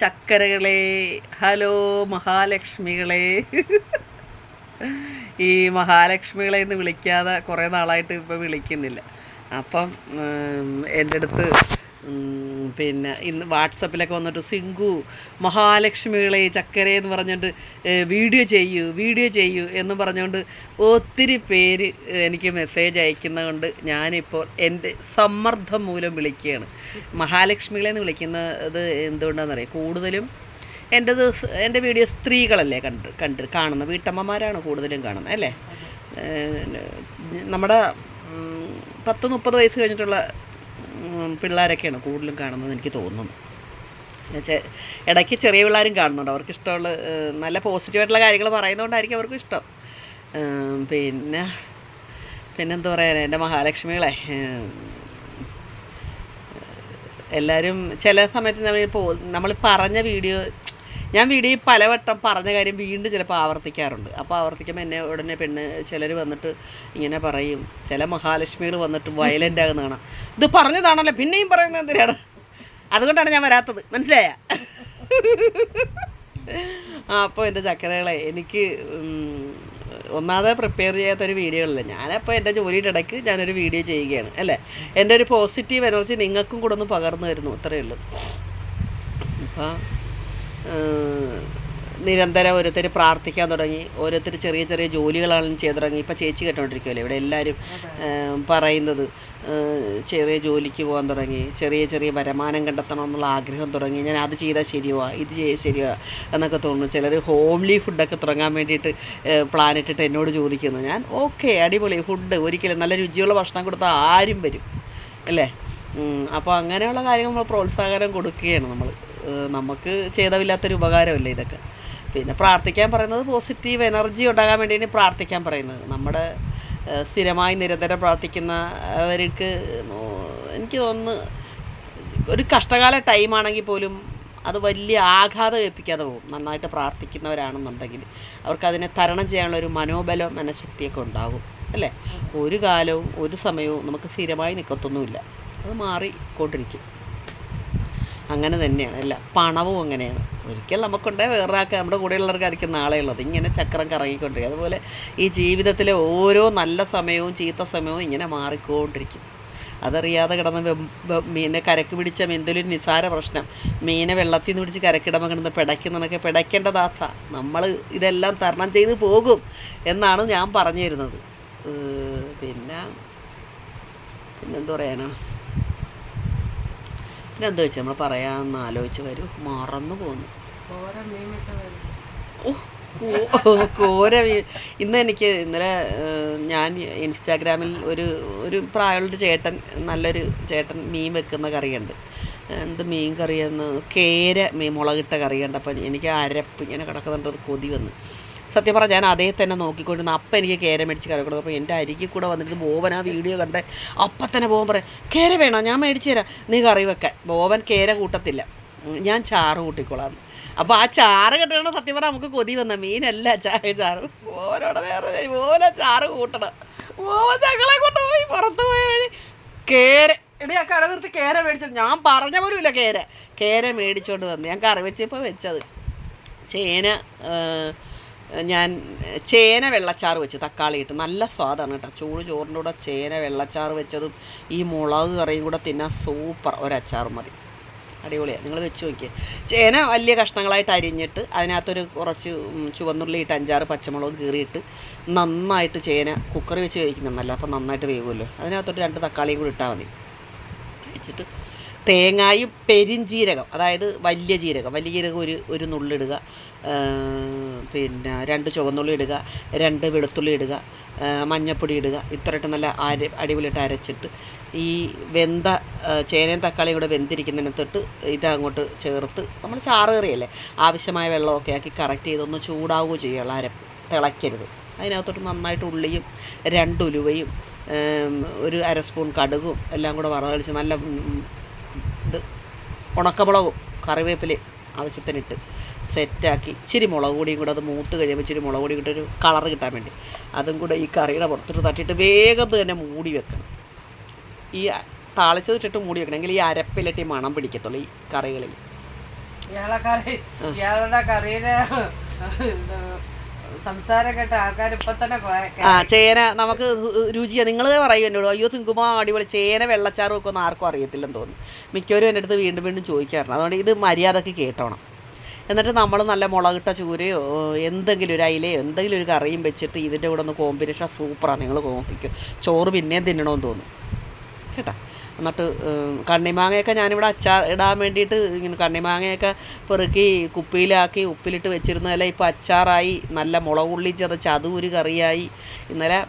ചക്കരകളെ hello മഹാലക്ഷ്മികളെ. ഈ മഹാലക്ഷ്മികളെ എന്ന് വിളിക്കാതെ കുറേ നാളായിട്ട് ഇപ്പം വിളിക്കുന്നില്ല. അപ്പം എന്റെ അടുത്ത് പിന്നെ ഇന്ന് വാട്സപ്പിലൊക്കെ വന്നിട്ട് സിങ്കു മഹാലക്ഷ്മികളെ ചക്കരേ എന്ന് പറഞ്ഞുകൊണ്ട് വീഡിയോ ചെയ്യൂ വീഡിയോ ചെയ്യൂ എന്ന് പറഞ്ഞുകൊണ്ട് ഒത്തിരി പേര് എനിക്ക് മെസ്സേജ് അയക്കുന്നതുകൊണ്ട് ഞാനിപ്പോൾ എന്റെ സമ്മർദ്ദം മൂലം വിളിക്കുകയാണ്. മഹാലക്ഷ്മികളെ എന്ന് വിളിക്കുന്നത് എന്തുകൊണ്ടാണെന്നറിയാം കൂടുതലും എന്റെത് എന്റെ വീഡിയോ സ്ത്രീകളല്ലേ കണ്ട് കണ്ട് കാണുന്നത്. വീട്ടമ്മമാരാണ് കൂടുതലും കാണുന്നത് അല്ലേ? നമ്മുടെ പത്ത് മുപ്പത് വയസ്സ് കഴിഞ്ഞിട്ടുള്ള പിള്ളേരൊക്കെയാണ് കൂടുതലും കാണുന്നത് എനിക്ക് തോന്നുന്നു. ഇടയ്ക്ക് ചെറിയ പിള്ളേരും കാണുന്നുണ്ട്. അവർക്ക് ഇഷ്ടമുള്ള നല്ല പോസിറ്റീവായിട്ടുള്ള കാര്യങ്ങൾ പറയുന്നതുകൊണ്ടായിരിക്കും അവർക്കും ഇഷ്ടം പിന്നെ പിന്നെന്താ പറയാൻ എന്റെ മഹാലക്ഷ്മികളെ എല്ലാവരും ചില സമയത്ത് നമ്മൾ നമ്മൾ പറഞ്ഞ വീഡിയോ ഞാൻ വീഡിയോ പലവട്ടം പറഞ്ഞ കാര്യം വീണ്ടും ചിലപ്പോൾ ആവർത്തിക്കാറുണ്ട്. അപ്പോൾ ആവർത്തിക്കുമ്പോൾ എന്നെ ഉടനെ പെണ്ണ് ചിലർ വന്നിട്ട് ഇങ്ങനെ പറയും. ചില മഹാലക്ഷ്മികൾ വന്നിട്ട് വയലന്റ് ആകുന്ന കാണാം. ഇത് പറഞ്ഞതാണല്ലോ പിന്നെയും പറയുന്നത് എന്തിനാണ്? അതുകൊണ്ടാണ് ഞാൻ വരാത്തത്. മനസ്സിലായ? ആ അപ്പോൾ എന്റെ ചക്കരകളെ എനിക്ക് ഒന്നാമത് പ്രിപ്പയർ ചെയ്യാത്തൊരു വീഡിയോ അല്ല. ഞാനപ്പോൾ എന്റെ ജോലിയുടെ ഇടയ്ക്ക് ഞാനൊരു വീഡിയോ ചെയ്യുകയാണ് അല്ലേ? എന്റെ ഒരു പോസിറ്റീവ് എനർജി നിങ്ങൾക്കും കൂടെ ഒന്ന് പകർന്നു തരുന്നു അത്രയേ ഉള്ളൂ. അപ്പം നിരന്തരം ഓരോരുത്തർ പ്രാർത്ഥിക്കാൻ തുടങ്ങി. ഓരോരുത്തർ ചെറിയ ചെറിയ ജോലികളാണ് ചെയ്തു തുടങ്ങി ഇപ്പം ചേച്ചി കേട്ടോണ്ടിരിക്കുമല്ലോ ഇവിടെ എല്ലാവരും പറയുന്നത് ചെറിയ ജോലിക്ക് പോകാൻ തുടങ്ങി. ചെറിയ ചെറിയ വരുമാനം കണ്ടെത്തണം എന്നുള്ള ആഗ്രഹം തുടങ്ങി. ഞാൻ അത് ചെയ്താൽ ശരിയാ ഇത് ചെയ്താൽ ശരിയാ എന്നൊക്കെ തോന്നുന്നു. ചിലർ ഹോംലി ഫുഡൊക്കെ തുടങ്ങാൻ വേണ്ടിയിട്ട് പ്ലാൻ ഇട്ടിട്ട് എന്നോട് ചോദിക്കുന്നു. ഞാൻ ഓക്കെ അടിപൊളി ഫുഡ് ഒരിക്കലും നല്ല രുചിയുള്ള ഭക്ഷണം കൊടുത്താൽ ആരും വരും. അല്ലേ? അപ്പോൾ അങ്ങനെയുള്ള കാര്യങ്ങൾ നമ്മൾ പ്രോത്സാഹനം കൊടുക്കുകയാണ് നമ്മൾ നമുക്ക് ചെയ്തവില്ലാത്തൊരു ഉപകാരമല്ലേ ഇതൊക്കെ? പിന്നെ പ്രാർത്ഥിക്കാൻ പറയുന്നത് പോസിറ്റീവ് എനർജി ഉണ്ടാകാൻ വേണ്ടിയാണ് പ്രാർത്ഥിക്കാൻ പറയുന്നത്. നമ്മുടെ സ്ഥിരമായി നിരന്തരം പ്രാർത്ഥിക്കുന്നവർക്ക് എനിക്ക് തോന്നുന്നു ഒരു കഷ്ടകാല ടൈമാണെങ്കിൽ പോലും അത് വലിയ ആഘാതം ഏൽപ്പിക്കാതെ പോകും. നന്നായിട്ട് പ്രാർത്ഥിക്കുന്നവരാണെന്നുണ്ടെങ്കിൽ അവർക്കതിനെ തരണം ചെയ്യാനുള്ള ഒരു മനോബലം മനഃശക്തിയൊക്കെ ഉണ്ടാകും അല്ലേ? ഒരു കാലവും ഒരു സമയവും നമുക്ക് സ്ഥിരമായി നിൽക്കത്തൊന്നുമില്ല അത് മാറിക്കൊണ്ടിരിക്കും. അങ്ങനെ തന്നെയാണ്. അല്ല പണവും അങ്ങനെയാണ്. ഒരിക്കൽ നമുക്കുണ്ടേ വേറൊരാൾക്ക് നമ്മുടെ കൂടെയുള്ളവർക്കായിരിക്കും നാളെ ഉള്ളത്. ഇങ്ങനെ ചക്രം കറങ്ങിക്കൊണ്ടിരിക്കും അതുപോലെ ഈ ജീവിതത്തിലെ ഓരോ നല്ല സമയവും ചീത്ത സമയവും ഇങ്ങനെ മാറിക്കൊണ്ടിരിക്കും. അതറിയാതെ കിടന്ന് മീനെ കരക്ക് പിടിച്ച എന്തെങ്കിലും നിസാര പ്രശ്നം. മീനെ വെള്ളത്തിൽ നിന്ന് പിടിച്ച് കരക്കിടമ്പോൾ കിടന്ന് പിടയ്ക്കുന്നതൊക്കെ പിടയ്ക്കേണ്ടതാസ നമ്മൾ ഇതെല്ലാം തരണം ചെയ്ത് പോകും എന്നാണ് ഞാൻ പറഞ്ഞു തരുന്നത് പിന്നെ പിന്നെന്താ പറയാനാണ് പിന്നെ എന്താ വെച്ചാൽ നമ്മൾ പറയാമെന്ന് ആലോചിച്ച് വരും. മറന്നു പോകുന്നു കോര മീൻ ഇന്ന് എനിക്ക് ഇന്നലെ ഞാൻ ഇൻസ്റ്റാഗ്രാമിൽ ഒരു ഒരു പ്രായമുള്ളൊരു ചേട്ടൻ നല്ലൊരു ചേട്ടൻ മീൻ വെക്കുന്ന കറിയുണ്ട്. എന്ത് മീൻ കറിയെന്ന്? കേര മീൻ മുളകിട്ട കറിയുണ്ട്. അപ്പം എനിക്ക് അരപ്പ് ഇങ്ങനെ കിടക്കുന്നുണ്ട് കൊതി വന്ന്. സത്യം പറഞ്ഞാൽ ഞാൻ അതേ തന്നെ നോക്കിക്കൊണ്ടിരുന്നു അപ്പം എനിക്ക് കേര മേടിച്ച് കറി കൊടുത്തു അപ്പോൾ എന്റെ അരികിൽ കൂടെ വന്നിട്ട് ബോവൻ ആ വീഡിയോ കണ്ട് അപ്പം തന്നെ ബോവൻ പറയാം കേര വേണോ? ഞാൻ മേടിച്ച് തരാം. നീ കറി വെക്കാൻ ബോവൻ കേര കൂട്ടത്തില്ല. ഞാൻ ചാറ് കൂട്ടിക്കോളാം. അപ്പോൾ ആ ചാറ് കെട്ടണ സത്യം പറഞ്ഞാൽ നമുക്ക് കൊതി വന്ന മീനല്ല ചായ ചാറ്. ഓരോടെ വേറെ ഓരോ ചാറ് കൂട്ടണം. ബോവൻ ഞങ്ങളെ കൊണ്ടുപോയി പുറത്ത് പോയ വഴി കേര എടി ആ കട നിർത്തി കേര മേടിച്ചത്. ഞാൻ പറഞ്ഞ പോലും ഇല്ല കേര. കേര മേടിച്ചോണ്ട് വന്നു. ഞാൻ കറി വെച്ചപ്പോൾ വെച്ചത്. ചേന ഞാൻ ചേന വെള്ളച്ചാറ് വെച്ച് തക്കാളി ഇട്ട് നല്ല സ്വാദാണ് കേട്ടോ. ചൂട് ചോറിന്റെ കൂടെ ചേന വെള്ളച്ചാറ് വെച്ചതും ഈ മുളക് കറിയും കൂടെ തിന്നാൻ സൂപ്പർ. ഒരച്ചാർ മതി. അടിപൊളിയാണ് നിങ്ങൾ വെച്ച് നോക്കിയേ. ചേന വലിയ കഷ്ണങ്ങളായിട്ട് അരിഞ്ഞിട്ട് അതിനകത്തൊരു കുറച്ച് ചുവന്നുള്ളി ഇട്ട് അഞ്ചാറ് പച്ചമുളക് കീറിയിട്ട് നന്നായിട്ട് ചേന കുക്കറി വെച്ച് കഴിക്കുന്നതല്ല അപ്പോൾ നന്നായിട്ട് വേവുമല്ലോ. അതിനകത്തൊരു രണ്ട് തക്കാളിയും കൂടി ഇട്ടാൽ മതി. വെച്ചിട്ട് തേങ്ങായും പെരിഞ്ജീരകം അതായത് വലിയ ജീരകം വലിയ ജീരകം ഒരു ഒരു നുള്ളിടുക പിന്നെ രണ്ട് ചുവന്നുള്ളി ഇടുക രണ്ട് വെളുത്തുള്ളി ഇടുക മഞ്ഞപ്പൊടി ഇടുക ഇത്രയിട്ട് നല്ല അര അടിപൊളിയിട്ട് അരച്ചിട്ട് ഈ വെന്ത ചേനയും തക്കാളിയും കൂടെ വെന്തിരിക്കുന്നതിനകത്തിട്ട് ഇതങ്ങോട്ട് ചേർത്ത് നമ്മൾ ചാറ് കറിയല്ലേ ആവശ്യമായ വെള്ളമൊക്കെ ആക്കി കറക്റ്റ് ചെയ്തൊന്ന് ചൂടാവുകയോ ചെയ്യുള്ളൂ അരപ്പ് തിളയ്ക്കരുത്. അതിനകത്തോട്ട് നന്നായിട്ട് ഉള്ളിയും രണ്ടുലുവയും ഒരു അര സ്പൂൺ കടുകും എല്ലാം കൂടെ വറവളിച്ച് നല്ല ഉണക്കമുളകും കറിവേപ്പിലയും ആവശ്യത്തിനിട്ട് സെറ്റാക്കി ഇച്ചിരി മുളക് പൊടിയും കൂടെ അത് മൂത്ത് കഴിയുമ്പോൾ ഇച്ചിരി മുളക് പൊടി ഇട്ടൊരു കളർ കിട്ടാൻ വേണ്ടി. അതും കൂടെ ഈ കറിയുടെ പുറത്തിട്ട് തട്ടിയിട്ട് വേഗം തന്നെ മൂടി വെക്കണം. ഈ താളിച്ചത് ഇട്ടിട്ട് മൂടി വെക്കണം. എങ്കിൽ ഈ അരപ്പിലിട്ട് ഈ മണം പിടിക്കത്തുള്ളൂ ഈ കറികളിൽ. ഇയാളെ കറി ഇയാളുടെ കറിയിലെ ഇത് ആൾക്കാർ തന്നെ ആ ചേന നമുക്ക് രുചിയാണ് നിങ്ങൾ പറയൂ എന്നോട്. അയ്യോ തിങ്കുമോ അടിപൊളി. ചേന വെള്ളച്ചാറും ഒക്കെ ഒന്നും ആർക്കും അറിയത്തില്ലെന്ന് തോന്നുന്നു. മിക്കവരും എന്റെ അടുത്ത് വീണ്ടും വീണ്ടും ചോദിക്കാറുണ്ട്. അതുകൊണ്ട് ഇത് മര്യാദയ്ക്ക് കേട്ടോണം. എന്നിട്ട് നമ്മൾ നല്ല മുളകിട്ട ചൂരയോ എന്തെങ്കിലും ഒരു അയിലയോ എന്തെങ്കിലും ഒരു കറിയും വെച്ചിട്ട് ഇതിന്റെ കൂടെ ഒന്ന് കോമ്പിനേഷൻ സൂപ്പറാണ് നിങ്ങൾ നോക്കിക്കും. ചോറ് പിന്നെയും തിന്നണമെന്ന് തോന്നുന്നു. കേട്ടോ? എന്നിട്ട് കണ്ണിമാങ്ങയൊക്കെ ഞാനിവിടെ അച്ചാർ ഇടാൻ വേണ്ടിയിട്ട് ഇങ്ങനെ കണ്ണിമാങ്ങയൊക്കെ പെറുക്കി കുപ്പിയിലാക്കി ഉപ്പിലിട്ട് വെച്ചിരുന്നതല്ല ഇപ്പോൾ അച്ചാറായി നല്ല മുളകുള്ളി ചതച്ച് അതും ഒരു കറിയായി. ഇന്നലെ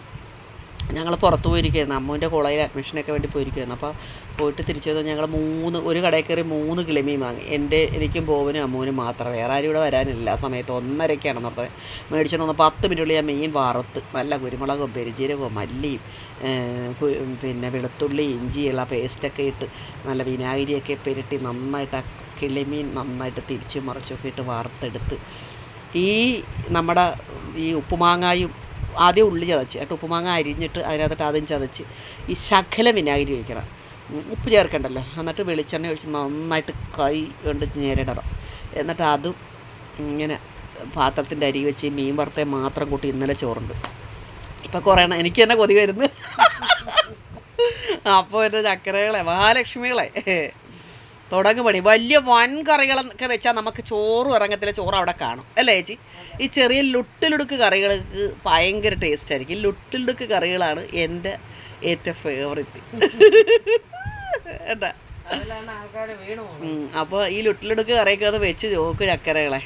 ഞങ്ങൾ പുറത്ത് പോയിരിക്കുകയായിരുന്നു. അമ്മുവിന്റെ കോളേജിൽ അഡ്മിഷനൊക്കെ വേണ്ടി പോയിരിക്കുകയായിരുന്നു. അപ്പോൾ പോയിട്ട് തിരിച്ചു വന്ന് ഞങ്ങൾ മൂന്ന് ഒരു കടയിൽ കയറി മൂന്ന് കിളിമീൻ വാങ്ങി. എന്റെ എനിക്കും പോവനും അമ്മുവിനും മാത്രം. വേറെ ആരും ഇവിടെ വരാനില്ല. ആ സമയത്ത് ഒന്നരയ്ക്കാണെന്ന് നമ്മുടെ മേടിച്ചു വന്ന് പത്ത് മിനിറ്റുള്ളിൽ ഞാൻ മീൻ വറുത്ത് നല്ല കുരുമുളകും പെരുജീരകവും മല്ലിയും പിന്നെ വെളുത്തുള്ളി ഇഞ്ചിയുള്ള പേസ്റ്റൊക്കെ ഇട്ട് നല്ല വിനാഗിരിയൊക്കെ പെരട്ടി നന്നായിട്ട് ആ കിളിമീൻ നന്നായിട്ട് തിരിച്ച് മറിച്ചൊക്കെ ഇട്ട് വറുത്തെടുത്ത് ഈ നമ്മുടെ ഈ ഉപ്പുമാങ്ങായും ആദ്യം ഉള്ളി ചതച്ച് എന്നിട്ട് ഉപ്പുമാങ്ങ അരിഞ്ഞിട്ട് അതിനകത്തിട്ട് ആദ്യം ചതച്ച്. ഈ ശകലം വിനാഗിരി ഒഴിക്കണം. ഉപ്പ് ചേർക്കണ്ടല്ലോ. എന്നിട്ട് വെളിച്ചെണ്ണ ഒഴിച്ച് നന്നായിട്ട് കൈ കൊണ്ട് ഞെരടണം. എന്നിട്ട് അതും ഇങ്ങനെ പാത്രത്തിന്റെ അരി വെച്ച് മീൻ വറുത്തെ മാത്രം കൂട്ടി ഇന്നലെ ചോറുണ്ട്. ഇപ്പം കുറേ എനിക്ക് തന്നെ കൊതി വരുന്നു. അപ്പോൾ എന്റെ ചക്കരകളെ മഹാലക്ഷ്മികളെ. തുടങ്ങും പണി വലിയ വൻ കറികളൊക്കെ വെച്ചാൽ നമുക്ക് ചോറ് ഇറങ്ങത്തില്ല ചോറ് അവിടെ കാണും. അല്ലേ ചേച്ചി? ഈ ചെറിയ ലുട്ടിലുടുക്ക് കറികൾക്ക് ഭയങ്കര ടേസ്റ്റ് ആയിരിക്കും. ലുട്ടിലുടുക്ക് കറികളാണ് എന്റെ ഏറ്റവും ഫേവറേറ്റ് എന്താ അപ്പോൾ ഈ ലുട്ടിലുടുക്ക് കറിയൊക്കെ ഒന്ന് വെച്ച് നോക്ക് ചക്കരകളെ.